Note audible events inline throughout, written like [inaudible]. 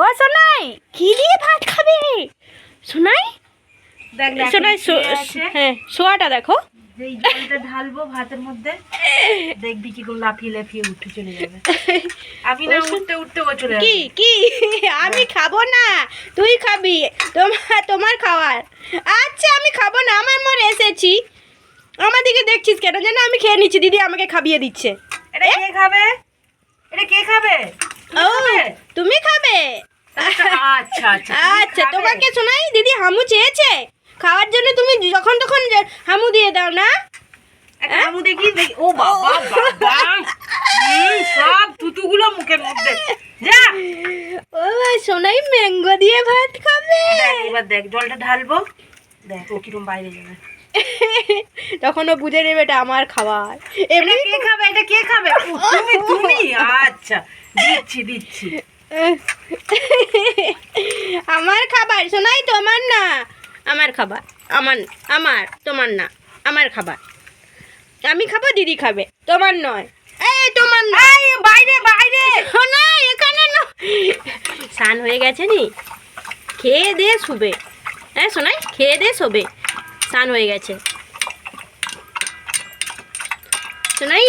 ও সোনাই কি দিয়ে ভাত খাবে? সোনাই? সোনাই। হ্যাঁ শোয়াটা দেখো। এই জলটা ঢালবো ভাতের মধ্যে দেখবি কি করে লাফিয়ে লাফিয়ে উঠে চলে যাবে। আমি না উঠতে উঠতে ও চলে কি কি? আমি খাব না তুই খাবি। তোমার তোমার খাওয়ার। আচ্ছা আমি খাব না আমার মনে এসেছি। আমার দিকে দেখছিস কেন যেন আমি খেয়ে নিচ্ছি দিদি আমাকে খাবিয়ে দিচ্ছে। এটা কে খাবে? এটা কে খাবে? ও তুমি খাবে? আচ্ছা আচ্ছা আচ্ছা? তোমাকে শোনাই দিদি হামু চেয়েছে। খাওয়ার জন্য তুমি যখন তখন হামু দিয়ে দাও না? একটা আমু দেখি ও বাবা বাবা। সব থুতুগুলো মুখের মধ্যে। যা। ও সোনাই ম্যাঙ্গো দিয়ে ভাত খাবে। এবার দেখ জলটা ঢালবো। দেখ ও কিরম বাইরে যাবে। [laughs] তখন ও বুঝে নেবে এটা আমার খাবার। এমনি কে খাবে? এটা কে খাবে? [laughs] তুমি তুমি? আচ্ছা দিচ্ছি দিচ্ছি। [laughs] আমার খাবার শোনাই তোমার না। আমার খাবার আমার আমার তোমার না আমার খাবার। আমি খাব দিদি খাবে তোমার নয়। এই তোমার নয়। বাইরে বাইরে। শোনাই এখানে না। স্নান হয়ে গেছে নি? খেয়ে দিয়ে শুবে। হ্যাঁ শোনাই খেয়ে দিয়ে শোবে। স্নান হয়ে গেছে। শোনাই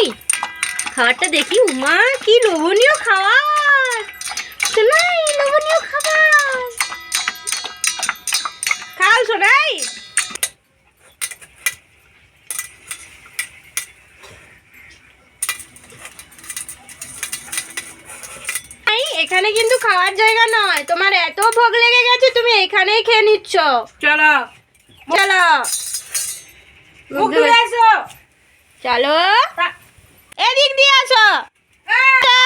খাবারটা দেখি। উমা, কি লোভনীয় খাবার। শোনাই লোভনীয় খাবার। খাও শোনাই এখানে কিন্তু খাওয়ার জায়গা নয়। তোমার এত ভোগ লেগে গেছে, তুমি এখানেই খেয়ে নিচ্ছ। চলো। চলো। চলো। এদিক দিয়ে আসো। চলো।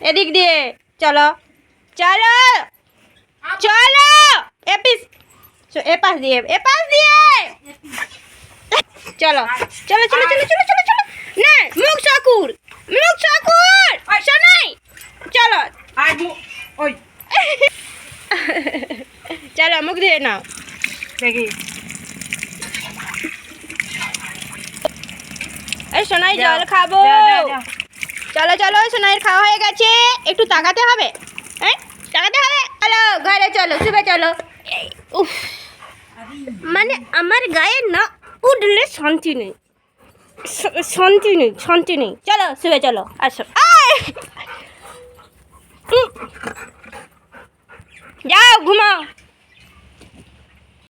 এদিক দিয়ে। চলো। চলো। চলো। এপিস এ পাশ দিয়ে। এ পাশ দিয়ে। চলো। চলো চলো চলো চলো চলো চলো। না মুখ চাকুর মুখ চাকুর শোনাই চলো। [laughs] চলো মুখ দিয়ে নাও। দেখি। এই সোনাই জল খাব। চলো চলো সোনাইয়ের খাওয়া হয়ে গেছে। একটু তাকাতে হবে। হ্যাঁ তাকাতে হবে। চলো ঘরে চলো শুবে চলো। উফ। মানে আমার গায়ে না উঠলে শান্তি নেই। শান্তি নেই শান্তি নেই। চলো শুভে চলো আসো! যাও ঘুমাও।